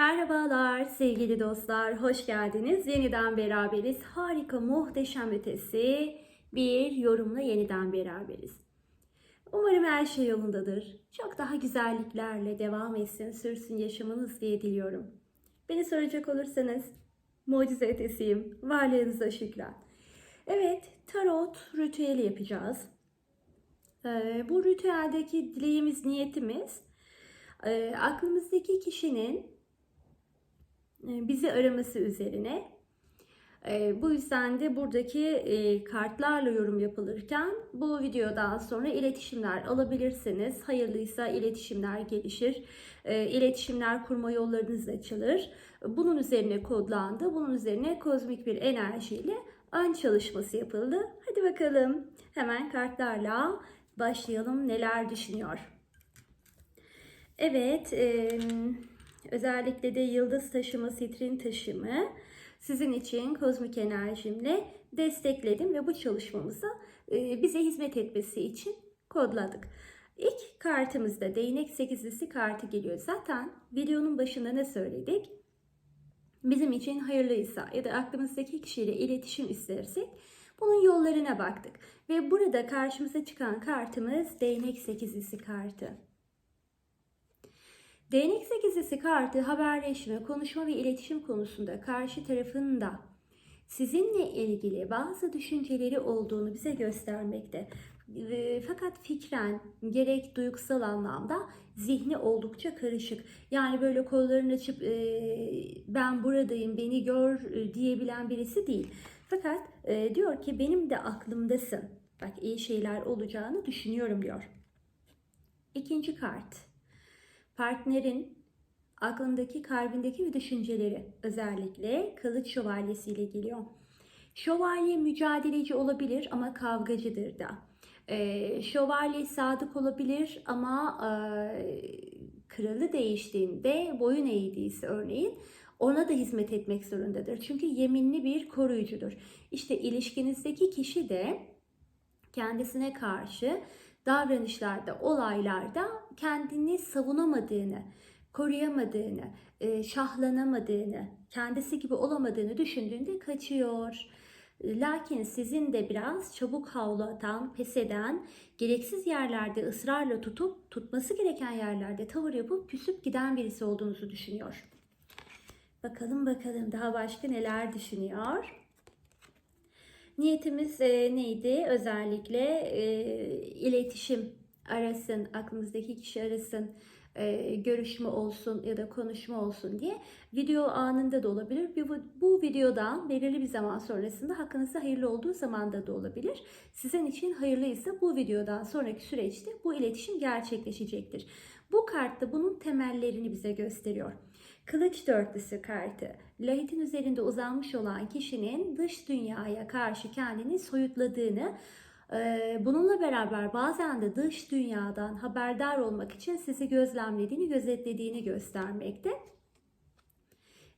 Merhabalar sevgili dostlar, hoş geldiniz. Yeniden beraberiz. Harika, muhteşem ötesi bir yorumla yeniden beraberiz. Umarım her şey yolundadır. Çok daha güzelliklerle devam etsin, sürsün yaşamınız diye diliyorum. Beni soracak olursanız mucize ötesiyim. Varlığınıza şükran. Evet, tarot ritüeli yapacağız. Ee, bu ritüeldeki dileğimiz, niyetimiz e, aklımızdaki kişinin bizi araması üzerine. E, bu yüzden de buradaki e, kartlarla yorum yapılırken bu videodan sonra iletişimler alabilirsiniz. Hayırlıysa iletişimler gelişir. İletişimler kurma yollarınız açılır. Bunun üzerine kodlandı. Bunun üzerine kozmik bir enerjiyle ön çalışması yapıldı. Hadi bakalım hemen kartlarla başlayalım. Neler düşünüyor? Evet, özellikle de yıldız taşımı, sitrin taşımı sizin için kozmik enerjimle destekledim ve bu çalışmamıza bize hizmet etmesi için kodladık. İlk kartımızda değnek sekizlisi kartı geliyor. Zaten videonun başında ne söyledik? Bizim için hayırlıysa ya da aklımızdaki kişiyle iletişim istersek bunun yollarına baktık. Ve burada karşımıza çıkan kartımız değnek sekizlisi kartı. Değnek sekizlisi kartı haberleşme, konuşma ve iletişim konusunda karşı tarafın da sizinle ilgili bazı düşünceleri olduğunu bize göstermekte. Fakat fikren gerek duygusal anlamda zihni oldukça karışık. Yani böyle kollarını açıp ben buradayım beni gör diyebilen birisi değil. Fakat diyor ki benim de aklımdasın. Bak iyi şeyler olacağını düşünüyorum diyor. İkinci kart partnerin aklındaki, kalbindeki ve düşünceleri özellikle kılıç şövalyesiyle geliyor. Şövalye mücadeleci olabilir ama kavgacıdır da. Ee, şövalye sadık olabilir ama e, kralı değiştiğinde boyun eğdiyse örneğin ona da hizmet etmek zorundadır. Çünkü yeminli bir koruyucudur. İşte ilişkinizdeki kişi de kendisine karşı davranışlarda, olaylarda kendini savunamadığını, koruyamadığını, e, şahlanamadığını, kendisi gibi olamadığını düşündüğünde kaçıyor. Lakin sizin de biraz çabuk havlu atan, pes eden, gereksiz yerlerde ısrarla tutup tutması gereken yerlerde tavır yapıp küsüp giden birisi olduğunuzu düşünüyor. Bakalım bakalım daha başka neler düşünüyor? Niyetimiz e, neydi? Özellikle e, iletişim arasın, aklımızdaki kişi arasın, e, görüşme olsun ya da konuşma olsun diye video anında da olabilir. Bu, bu videodan belirli bir zaman sonrasında hakkınızda hayırlı olduğu zamanda da olabilir. Sizin için hayırlıysa bu videodan sonraki süreçte bu iletişim gerçekleşecektir. Bu kartta bunun temellerini bize gösteriyor. Kılıç dörtlüsü kartı. Lahitin üzerinde uzanmış olan kişinin dış dünyaya karşı kendini soyutladığını, bununla beraber bazen de dış dünyadan haberdar olmak için sizi gözlemlediğini, gözetlediğini göstermekte.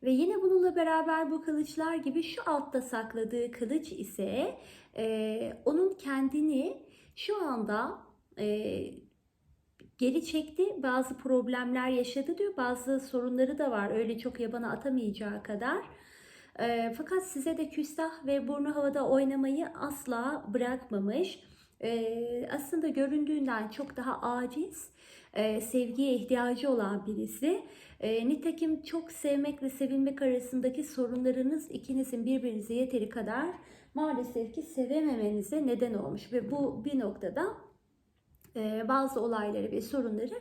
Ve yine bununla beraber bu kılıçlar gibi şu altta sakladığı kılıç ise e, onun kendini şu anda e, geri çekti. Bazı problemler yaşadı diyor. Bazı sorunları da var. Öyle çok yabana atamayacağı kadar. E, fakat size de küstah ve burnu havada oynamayı asla bırakmamış. E, aslında göründüğünden çok daha aciz, e, sevgiye ihtiyacı olan birisi. E, nitekim çok sevmek ve sevilmek arasındaki sorunlarınız ikinizin birbirinize yeteri kadar maalesef ki sevememenize neden olmuş. Ve bu bir noktada e, bazı olayları ve sorunları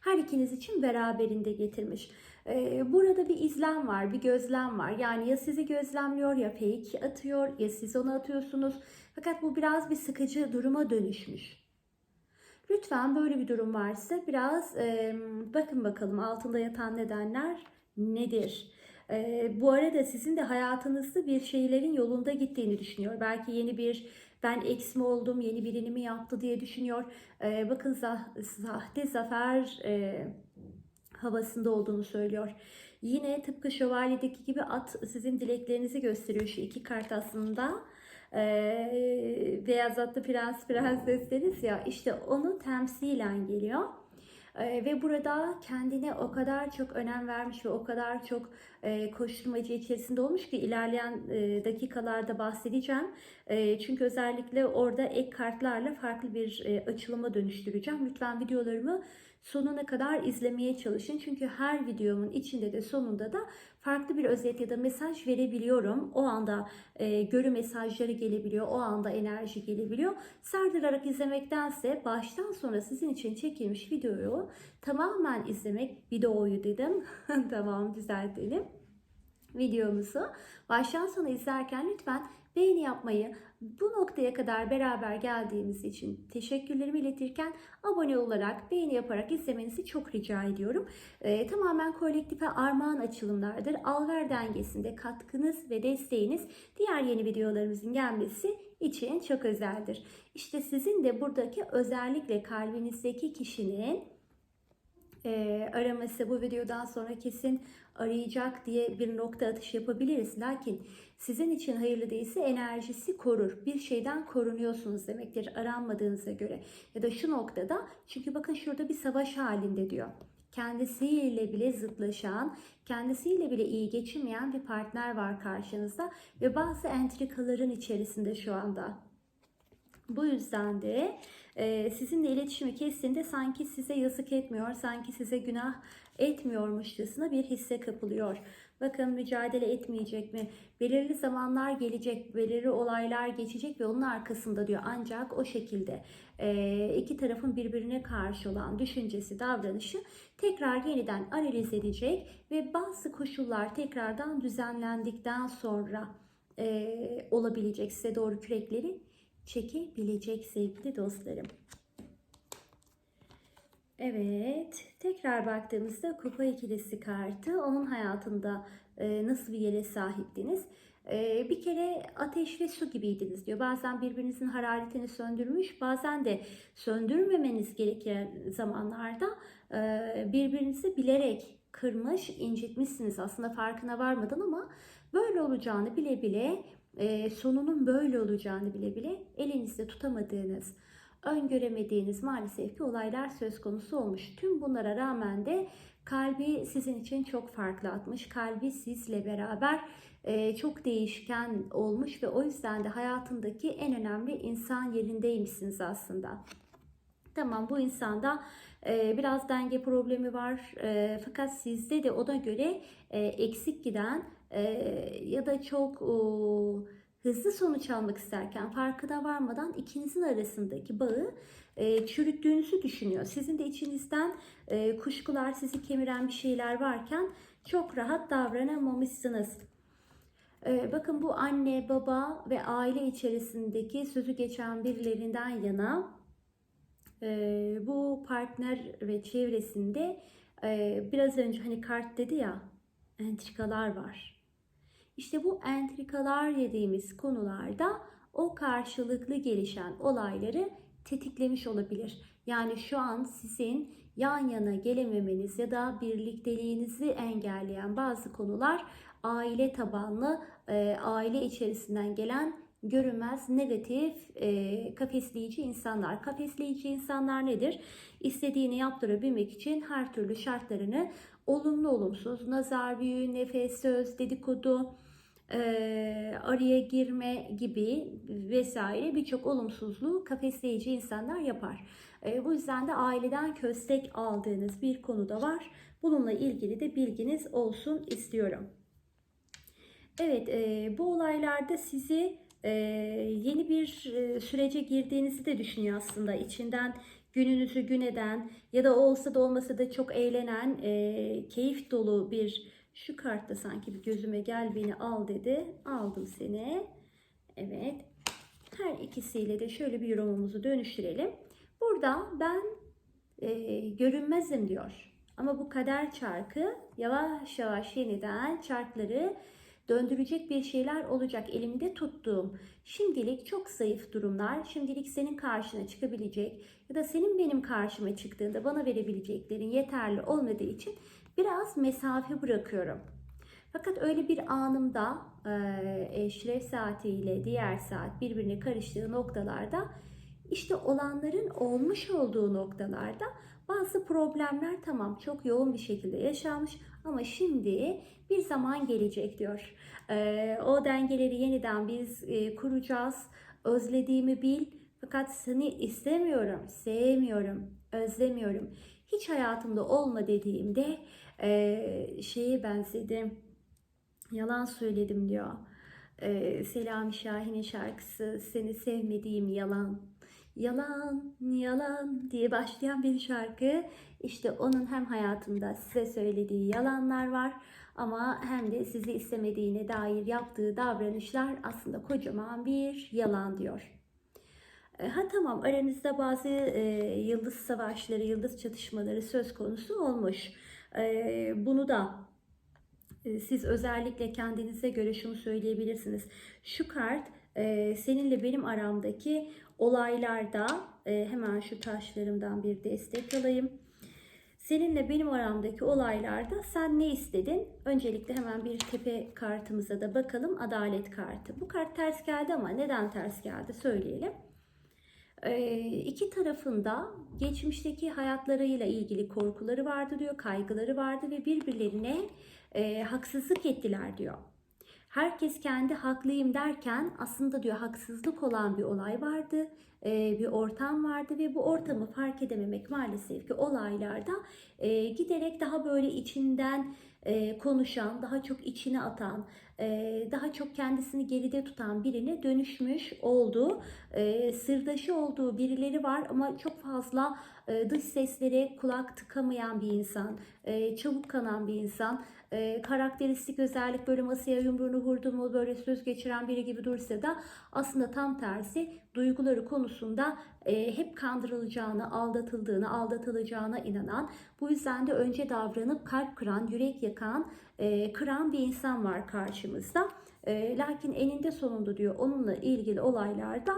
her ikiniz için beraberinde getirmiş. E, burada bir izlem var, bir gözlem var. Yani ya sizi gözlemliyor ya fake atıyor ya siz onu atıyorsunuz. Fakat bu biraz bir sıkıcı duruma dönüşmüş. Lütfen böyle bir durum varsa biraz bakın bakalım altında yatan nedenler nedir? E, bu arada sizin de hayatınızda bir şeylerin yolunda gittiğini düşünüyor. Belki yeni bir ben eksmi oldum, yeni birini mi yaptı diye düşünüyor. E, bakın zah, sahte zafer e, havasında olduğunu söylüyor. Yine tıpkı şövalyedeki gibi at sizin dileklerinizi gösteriyor şu iki kart aslında. Ee, beyaz atlı prens prenses deriz ya işte onu temsilen geliyor. Ee, ve burada kendine o kadar çok önem vermiş ve o kadar çok e, koşturmacı içerisinde olmuş ki ilerleyen e, dakikalarda bahsedeceğim. E, çünkü özellikle orada ek kartlarla farklı bir açılıma dönüştüreceğim. Lütfen videolarımı sonuna kadar izlemeye çalışın. Çünkü her videomun içinde de sonunda da farklı bir özet ya da mesaj verebiliyorum. O anda e, görü mesajları gelebiliyor, o anda enerji gelebiliyor. Sardırarak izlemektense baştan sona sizin için çekilmiş videoyu tamamen izlemek, videoyu dedim. tamam düzeltelim videomuzu baştan sona izlerken lütfen beğeni yapmayı, bu noktaya kadar beraber geldiğimiz için teşekkürlerimi iletirken abone olarak, beğeni yaparak izlemenizi çok rica ediyorum. Ee, tamamen kolektife armağan açılımlardır. Alver dengesinde katkınız ve desteğiniz diğer yeni videolarımızın gelmesi için çok özeldir. İşte sizin de buradaki özellikle kalbinizdeki kişinin e, araması bu videodan sonra kesin arayacak diye bir nokta atış yapabiliriz. Lakin sizin için hayırlı değilse enerjisi korur. Bir şeyden korunuyorsunuz demektir aranmadığınıza göre. Ya da şu noktada çünkü bakın şurada bir savaş halinde diyor. Kendisiyle bile zıtlaşan, kendisiyle bile iyi geçinmeyen bir partner var karşınızda ve bazı entrikaların içerisinde şu anda. Bu yüzden de e, sizinle iletişimi kestiğinde sanki size yazık etmiyor, sanki size günah etmiyormuşçasına bir hisse kapılıyor. Bakın mücadele etmeyecek mi? Belirli zamanlar gelecek, belirli olaylar geçecek ve onun arkasında diyor. Ancak o şekilde iki tarafın birbirine karşı olan düşüncesi, davranışı tekrar yeniden analiz edecek ve bazı koşullar tekrardan düzenlendikten sonra olabilecek size doğru kürekleri çekebilecek sevgili dostlarım. Evet, tekrar baktığımızda kupa ikilisi kartı onun hayatında e, nasıl bir yere sahiptiniz? E, bir kere ateş ve su gibiydiniz diyor. Bazen birbirinizin hararetini söndürmüş, bazen de söndürmemeniz gereken zamanlarda e, birbirinizi bilerek kırmış, incitmişsiniz. Aslında farkına varmadan ama böyle olacağını bile bile e, sonunun böyle olacağını bile bile elinizde tutamadığınız, öngöremediğiniz maalesef ki olaylar söz konusu olmuş. Tüm bunlara rağmen de kalbi sizin için çok farklı atmış. Kalbi sizle beraber e, çok değişken olmuş ve o yüzden de hayatındaki en önemli insan yerindeymişsiniz aslında. Tamam bu insanda e, biraz denge problemi var e, fakat sizde de ona göre e, eksik giden e, ya da çok o, hızlı sonuç almak isterken farkına varmadan ikinizin arasındaki bağı e, çürüttüğünüzü düşünüyor. Sizin de içinizden e, kuşkular sizi kemiren bir şeyler varken çok rahat davranamamışsınız. E, bakın bu anne, baba ve aile içerisindeki sözü geçen birilerinden yana e, bu partner ve çevresinde e, biraz önce hani kart dedi ya entrikalar var. İşte bu entrikalar dediğimiz konularda o karşılıklı gelişen olayları tetiklemiş olabilir. Yani şu an sizin yan yana gelememeniz ya da birlikteliğinizi engelleyen bazı konular aile tabanlı, e, aile içerisinden gelen görünmez, negatif, e, kafesleyici insanlar. Kafesleyici insanlar nedir? İstediğini yaptırabilmek için her türlü şartlarını olumlu olumsuz, nazar büyü, nefes, söz, dedikodu, e, araya girme gibi vesaire birçok olumsuzluğu kafesleyici insanlar yapar. E, bu yüzden de aileden köstek aldığınız bir konu da var. Bununla ilgili de bilginiz olsun istiyorum. Evet, e, bu olaylarda sizi e, yeni bir e, sürece girdiğinizi de düşünüyor aslında. İçinden gününüzü gün eden ya da olsa da olmasa da çok eğlenen, e, keyif dolu bir şu kartta sanki bir gözüme gel beni al dedi. Aldım seni. Evet. Her ikisiyle de şöyle bir yorumumuzu dönüştürelim. Burada ben e, görünmezim diyor. Ama bu kader çarkı yavaş yavaş yeniden çarkları döndürecek bir şeyler olacak elimde tuttuğum. Şimdilik çok zayıf durumlar, şimdilik senin karşına çıkabilecek ya da senin benim karşıma çıktığında bana verebileceklerin yeterli olmadığı için biraz mesafe bırakıyorum. Fakat öyle bir anımda e, eşref saati ile diğer saat birbirine karıştığı noktalarda İşte olanların olmuş olduğu noktalarda bazı problemler tamam çok yoğun bir şekilde yaşanmış ama şimdi bir zaman gelecek diyor. Ee, o dengeleri yeniden biz e, kuracağız. Özlediğimi bil fakat seni istemiyorum, sevmiyorum, özlemiyorum. Hiç hayatımda olma dediğimde e, şeye benzedim. Yalan söyledim diyor. Ee, Selami Şahin'in şarkısı Seni Sevmediğim Yalan. Yalan, yalan diye başlayan bir şarkı. İşte onun hem hayatında size söylediği yalanlar var ama hem de sizi istemediğine dair yaptığı davranışlar aslında kocaman bir yalan diyor. E, Ha tamam aranızda bazı e, yıldız savaşları, yıldız çatışmaları söz konusu olmuş. Bunu da siz özellikle kendinize göre şunu söyleyebilirsiniz. Şu kart seninle benim aramdaki olaylarda hemen şu taşlarımdan bir destek alayım. Seninle benim aramdaki olaylarda sen ne istedin? Öncelikle hemen bir tepe kartımıza da bakalım. Adalet kartı. Bu kart ters geldi ama neden ters geldi söyleyelim. İki tarafında geçmişteki hayatlarıyla ilgili korkuları vardı diyor, kaygıları vardı ve birbirlerine e, haksızlık ettiler diyor. Herkes kendi haklıyım derken aslında diyor haksızlık olan bir olay vardı, e, bir ortam vardı ve bu ortamı fark edememek maalesef ki olaylarda e, giderek daha böyle içinden e, konuşan, daha çok içine atan, daha çok kendisini geride tutan birine dönüşmüş olduğu, e, sırdaşı olduğu birileri var ama çok fazla dış seslere kulak tıkamayan bir insan, çabuk kanan bir insan, karakteristik özellik böyle masaya yumruğunu vurdu mu böyle söz geçiren biri gibi dursa da aslında tam tersi duyguları konusunda hep kandırılacağını, aldatıldığını, aldatılacağına inanan, bu yüzden de önce davranıp kalp kıran, yürek yakan, e, kıran bir insan var karşımızda. E, lakin eninde sonunda diyor onunla ilgili olaylarda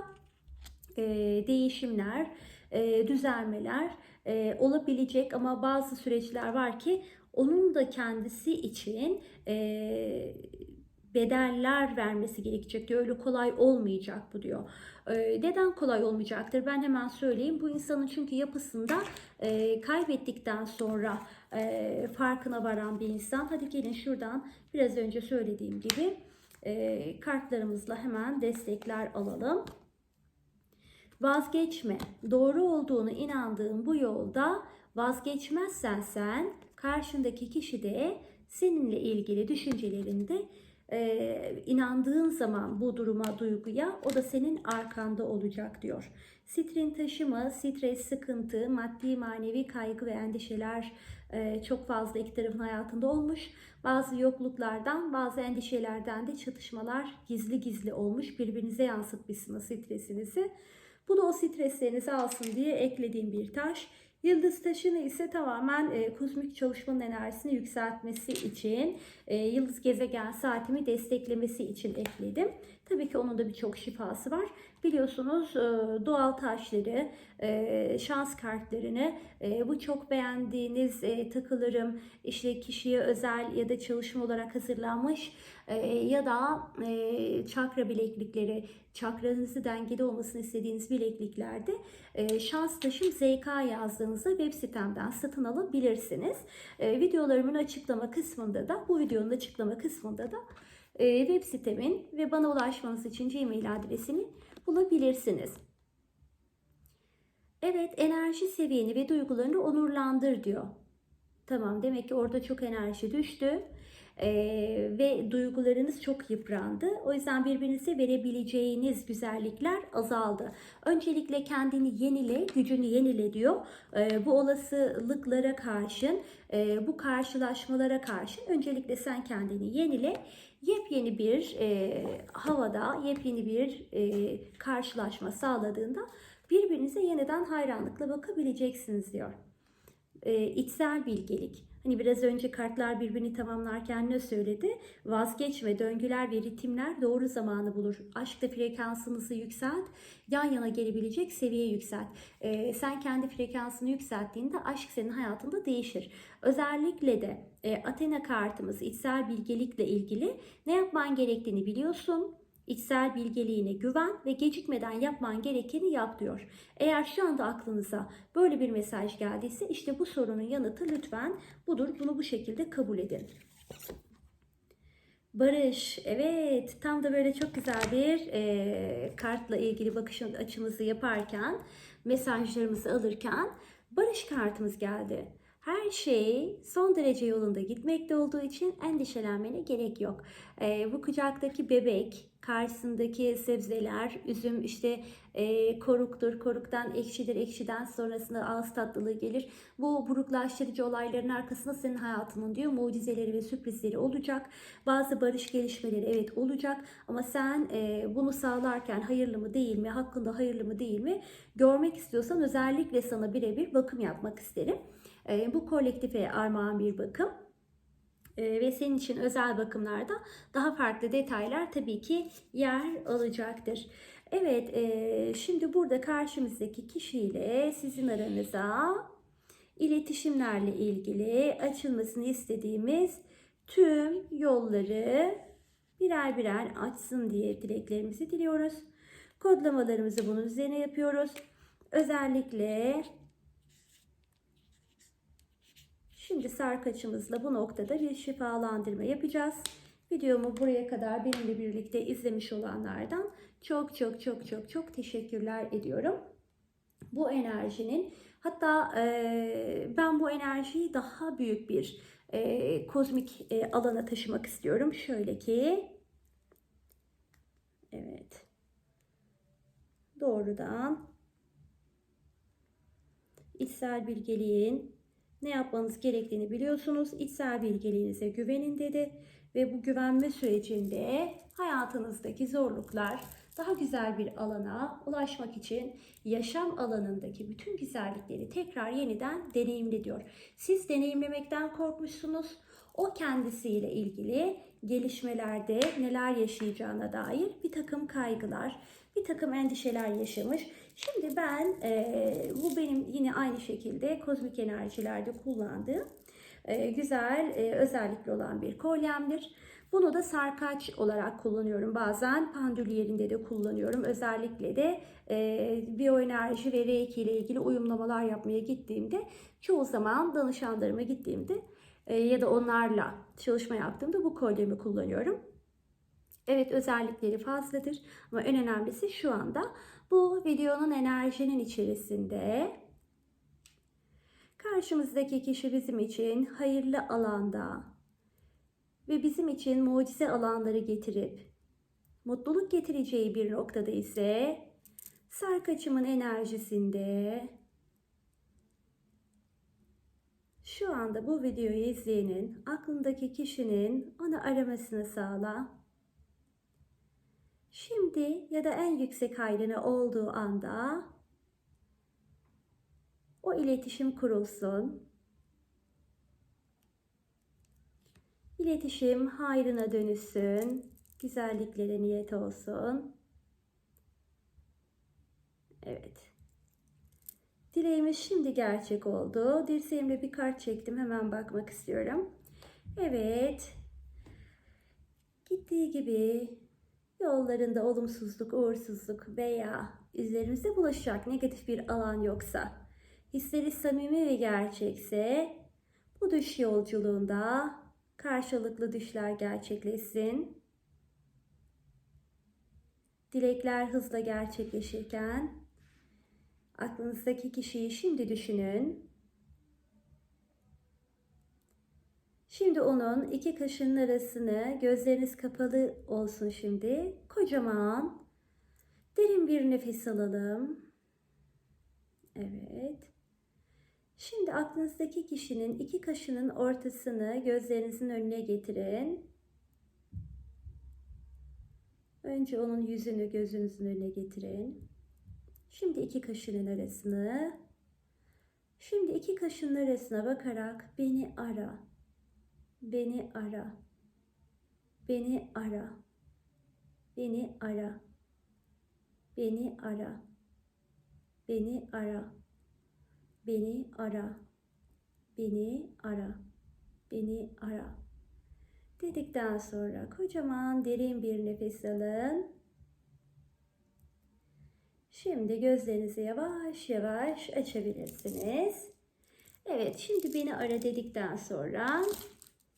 e, değişimler, e, düzelmeler e, olabilecek ama bazı süreçler var ki onun da kendisi için e, bedeller vermesi gerekecek diyor. Öyle kolay olmayacak bu diyor. E, neden kolay olmayacaktır? Ben hemen söyleyeyim. Bu insanın çünkü yapısında e, kaybettikten sonra e, farkına varan bir insan. Hadi gelin şuradan biraz önce söylediğim gibi e, kartlarımızla hemen destekler alalım. Vazgeçme. Doğru olduğunu inandığın bu yolda vazgeçmezsen sen karşındaki kişi de seninle ilgili düşüncelerinde e, inandığın zaman bu duruma, duyguya o da senin arkanda olacak diyor. Sitrin taşıma, stres, sıkıntı, maddi, manevi kaygı ve endişeler e, çok fazla iki tarafın hayatında olmuş. Bazı yokluklardan, bazı endişelerden de çatışmalar gizli gizli olmuş. Birbirinize yansıtmışsınız stresinizi. Bu da o streslerinizi alsın diye eklediğim bir taş. Yıldız taşını ise tamamen e, kozmik çalışmanın enerjisini yükseltmesi için, e, yıldız gezegen saatimi desteklemesi için ekledim. Tabii ki onun da birçok şifası var. Biliyorsunuz e, doğal taşları, e, şans kartlarını, e, bu çok beğendiğiniz e, takılarım, işte kişiye özel ya da çalışma olarak hazırlanmış e, ya da e, çakra bileklikleri, çakranızı dengede olmasını istediğiniz bilekliklerde e, şans taşım ZK yazdığınızda web sitemden satın alabilirsiniz. E, videolarımın açıklama kısmında da, bu videonun açıklama kısmında da e, web sitemin ve bana ulaşmanız için Gmail adresini bulabilirsiniz. Evet enerji seviyeni ve duygularını onurlandır diyor. Tamam demek ki orada çok enerji düştü. Ee, ve duygularınız çok yıprandı. O yüzden birbirinize verebileceğiniz güzellikler azaldı. Öncelikle kendini yenile, gücünü yenile diyor. Ee, bu olasılıklara karşın, e, bu karşılaşmalara karşın öncelikle sen kendini yenile. Yepyeni bir e, havada, yepyeni bir e, karşılaşma sağladığında birbirinize yeniden hayranlıkla bakabileceksiniz diyor. E, içsel bilgelik. Hani biraz önce kartlar birbirini tamamlarken ne söyledi? Vazgeçme, döngüler ve ritimler doğru zamanı bulur. Aşkta frekansınızı yükselt, yan yana gelebilecek seviyeye yükselt. Ee, sen kendi frekansını yükselttiğinde aşk senin hayatında değişir. Özellikle de e, Athena kartımız içsel bilgelikle ilgili ne yapman gerektiğini biliyorsun İçsel bilgeliğine güven ve gecikmeden yapman gerekeni yap diyor. Eğer şu anda aklınıza böyle bir mesaj geldiyse işte bu sorunun yanıtı lütfen budur. Bunu bu şekilde kabul edin. Barış, evet tam da böyle çok güzel bir e, kartla ilgili bakış açımızı yaparken, mesajlarımızı alırken barış kartımız geldi. Her şey son derece yolunda gitmekte olduğu için endişelenmene gerek yok. E, bu kucaktaki bebek, karşısındaki sebzeler, üzüm işte e, koruktur, koruktan ekşidir, ekşiden sonrasında ağız tatlılığı gelir. Bu buruklaştırıcı olayların arkasında senin hayatının diyor mucizeleri ve sürprizleri olacak. Bazı barış gelişmeleri evet olacak ama sen e, bunu sağlarken hayırlı mı değil mi, hakkında hayırlı mı değil mi görmek istiyorsan özellikle sana birebir bakım yapmak isterim. E, bu kolektife armağan bir bakım. E, ve senin için özel bakımlarda daha farklı detaylar tabii ki yer alacaktır. Evet, e, şimdi burada karşımızdaki kişiyle sizin aranıza iletişimlerle ilgili açılmasını istediğimiz tüm yolları birer birer açsın diye dileklerimizi diliyoruz. Kodlamalarımızı bunun üzerine yapıyoruz. Özellikle Şimdi sarkaçımızla bu noktada bir şifalandırma yapacağız. Videomu buraya kadar benimle birlikte izlemiş olanlardan çok çok çok çok çok teşekkürler ediyorum. Bu enerjinin hatta e, ben bu enerjiyi daha büyük bir e, kozmik e, alana taşımak istiyorum. Şöyle ki evet doğrudan içsel bilgeliğin ne yapmanız gerektiğini biliyorsunuz. İçsel bilgeliğinize güvenin dedi ve bu güvenme sürecinde hayatınızdaki zorluklar daha güzel bir alana ulaşmak için yaşam alanındaki bütün güzellikleri tekrar yeniden deneyimle diyor. Siz deneyimlemekten korkmuşsunuz. O kendisiyle ilgili gelişmelerde neler yaşayacağına dair bir takım kaygılar, bir takım endişeler yaşamış. Şimdi ben e, bu benim yine aynı şekilde kozmik enerjilerde kullandığım e, güzel e, özellikli olan bir kolyemdir. Bunu da sarkaç olarak kullanıyorum. Bazen pandül yerinde de kullanıyorum. Özellikle de e, biyoenerji ve reiki ile ilgili uyumlamalar yapmaya gittiğimde çoğu zaman danışanlarıma gittiğimde ya da onlarla çalışma yaptığımda bu kolyemi kullanıyorum. Evet özellikleri fazladır ama en önemlisi şu anda bu videonun enerjinin içerisinde karşımızdaki kişi bizim için hayırlı alanda ve bizim için mucize alanları getirip mutluluk getireceği bir noktada ise sarkaçımın enerjisinde şu anda bu videoyu izleyenin aklındaki kişinin onu aramasını sağla. Şimdi ya da en yüksek hayrına olduğu anda o iletişim kurulsun. İletişim hayrına dönüşsün. Güzelliklere niyet olsun. Evet. Dileğimiz şimdi gerçek oldu. Dirseğimle bir kart çektim. Hemen bakmak istiyorum. Evet. Gittiği gibi yollarında olumsuzluk, uğursuzluk veya üzerimize bulaşacak negatif bir alan yoksa, hisleri samimi ve gerçekse bu düş yolculuğunda karşılıklı düşler gerçekleşsin. Dilekler hızla gerçekleşirken aklınızdaki kişiyi şimdi düşünün. Şimdi onun iki kaşının arasını gözleriniz kapalı olsun şimdi. Kocaman derin bir nefes alalım. Evet. Şimdi aklınızdaki kişinin iki kaşının ortasını gözlerinizin önüne getirin. Önce onun yüzünü gözünüzün önüne getirin. Şimdi iki kaşının arasını. Şimdi iki kaşının arasına bakarak beni ara. Beni ara. Beni ara. Beni ara. Beni ara. Beni ara. Beni ara. Beni ara. Beni ara. Dedikten sonra kocaman derin bir nefes alın. Şimdi gözlerinizi yavaş yavaş açabilirsiniz. Evet, şimdi beni ara dedikten sonra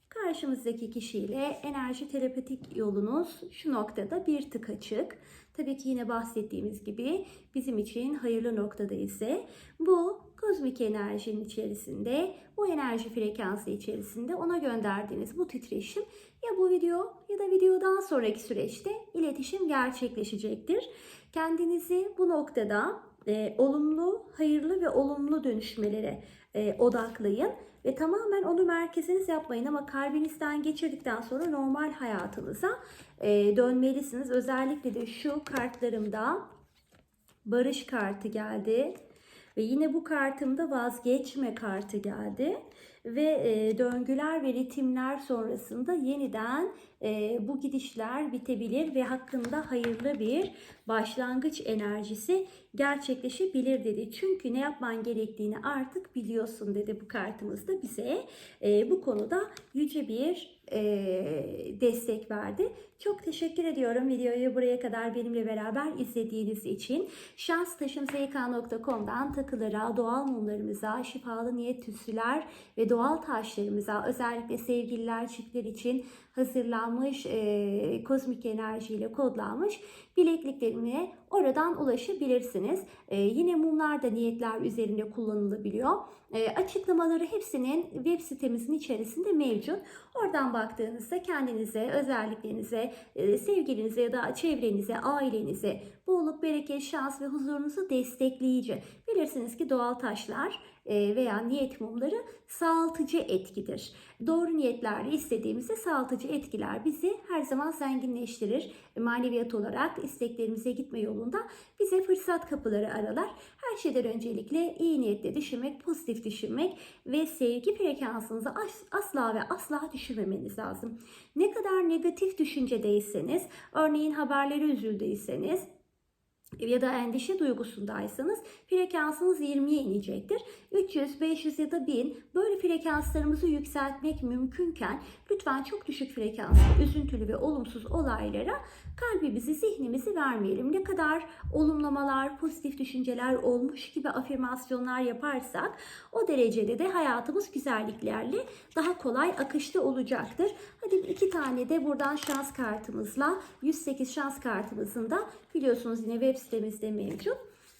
karşımızdaki kişiyle enerji telepatik yolunuz şu noktada bir tık açık. Tabii ki yine bahsettiğimiz gibi bizim için hayırlı noktada ise bu kozmik enerjinin içerisinde, bu enerji frekansı içerisinde ona gönderdiğiniz bu titreşim ya bu video ya da videodan sonraki süreçte iletişim gerçekleşecektir. Kendinizi bu noktada e, olumlu, hayırlı ve olumlu dönüşmelere e, odaklayın ve tamamen onu merkeziniz yapmayın ama kalbinizden geçirdikten sonra normal hayatınıza e, dönmelisiniz. Özellikle de şu kartlarımda barış kartı geldi ve yine bu kartımda vazgeçme kartı geldi ve e, döngüler ve ritimler sonrasında yeniden e, bu gidişler bitebilir ve hakkında hayırlı bir başlangıç enerjisi gerçekleşebilir dedi. Çünkü ne yapman gerektiğini artık biliyorsun dedi bu kartımızda bize. E, bu konuda yüce bir destek verdi. Çok teşekkür ediyorum videoyu buraya kadar benimle beraber izlediğiniz için. Şanstaşımzk.com'dan takılara, doğal mumlarımıza, şifalı niyet tüsüler ve doğal taşlarımıza özellikle sevgililer çiftler için hazırlanmış e, kozmik enerjiyle kodlanmış bilekliklerine oradan ulaşabilirsiniz. E, yine mumlar da niyetler üzerinde kullanılabiliyor. E, açıklamaları hepsinin web sitemizin içerisinde mevcut. Oradan baktığınızda kendinize, özelliklerinize, e, sevgilinize ya da çevrenize, ailenize bolluk, bereket, şans ve huzurunuzu destekleyici. Bilirsiniz ki doğal taşlar e, veya niyet mumları sağaltıcı etkidir. Doğru niyetlerle istediğimizde sağaltıcı etkiler bizi her zaman zenginleştirir. Maneviyat olarak isteklerimize gitme yolunda bize fırsat kapıları aralar. Her şeyden öncelikle iyi niyetle düşünmek, pozitif düşünmek ve sevgi frekansınızı asla ve asla düşürmemeniz lazım. Ne kadar negatif düşüncedeyseniz, örneğin haberleri üzüldüyseniz, ya da endişe duygusundaysanız frekansınız 20'ye inecektir. 300, 500 ya da 1000 böyle frekanslarımızı yükseltmek mümkünken lütfen çok düşük frekanslı, üzüntülü ve olumsuz olaylara kalbimizi, zihnimizi vermeyelim. Ne kadar olumlamalar, pozitif düşünceler olmuş gibi afirmasyonlar yaparsak o derecede de hayatımız güzelliklerle daha kolay akışta olacaktır. Hadi iki tane de buradan şans kartımızla 108 şans kartımızın da biliyorsunuz yine web sitemizde mevcut.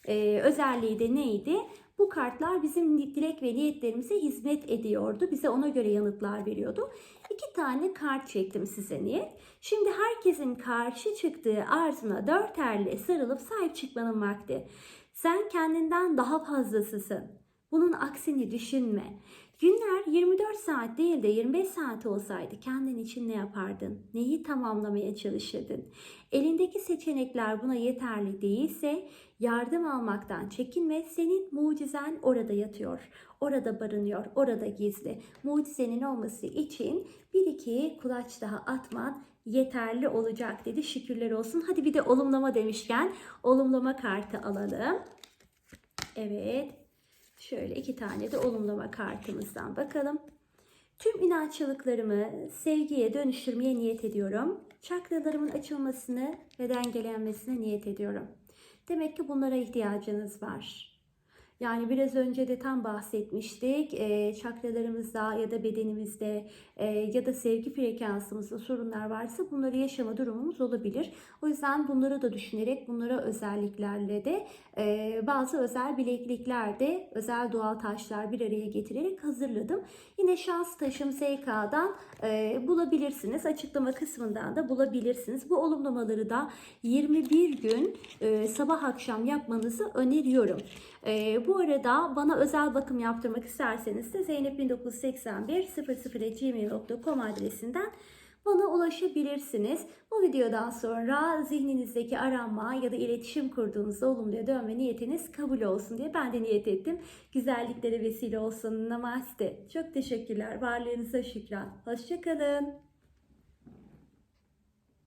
Ee, özelliği de neydi? Bu kartlar bizim dilek ve niyetlerimize hizmet ediyordu. Bize ona göre yanıtlar veriyordu. İki tane kart çektim size niyet. Şimdi herkesin karşı çıktığı arzuna dört elle sarılıp sahip çıkmanın vakti. Sen kendinden daha fazlasısın. Bunun aksini düşünme. Günler 24 saat değil de 25 saat olsaydı kendin için ne yapardın? Neyi tamamlamaya çalışırdın? Elindeki seçenekler buna yeterli değilse yardım almaktan çekinme. Senin mucizen orada yatıyor. Orada barınıyor. Orada gizli. Mucizenin olması için bir iki kulaç daha atman yeterli olacak dedi. Şükürler olsun. Hadi bir de olumlama demişken olumlama kartı alalım. Evet. Şöyle iki tane de olumlama kartımızdan bakalım. Tüm inançlılıklarımı sevgiye dönüştürmeye niyet ediyorum. Çakralarımın açılmasını ve dengelenmesine niyet ediyorum. Demek ki bunlara ihtiyacınız var. Yani biraz önce de tam bahsetmiştik. E, çakralarımızda ya da bedenimizde e, ya da sevgi frekansımızda sorunlar varsa bunları yaşama durumumuz olabilir. O yüzden bunları da düşünerek bunlara özelliklerle de e, bazı özel bileklikler de özel doğal taşlar bir araya getirerek hazırladım. Yine şans taşım ZK'dan e, bulabilirsiniz. Açıklama kısmından da bulabilirsiniz. Bu olumlamaları da 21 gün e, sabah akşam yapmanızı öneriyorum. E, bu arada bana özel bakım yaptırmak isterseniz de zeynep1981 adresinden bana ulaşabilirsiniz. Bu videodan sonra zihninizdeki aranma ya da iletişim kurduğunuzda olumluya dönme niyetiniz kabul olsun diye ben de niyet ettim. Güzelliklere vesile olsun. Namaste. Çok teşekkürler. Varlığınıza şükran. Hoşçakalın.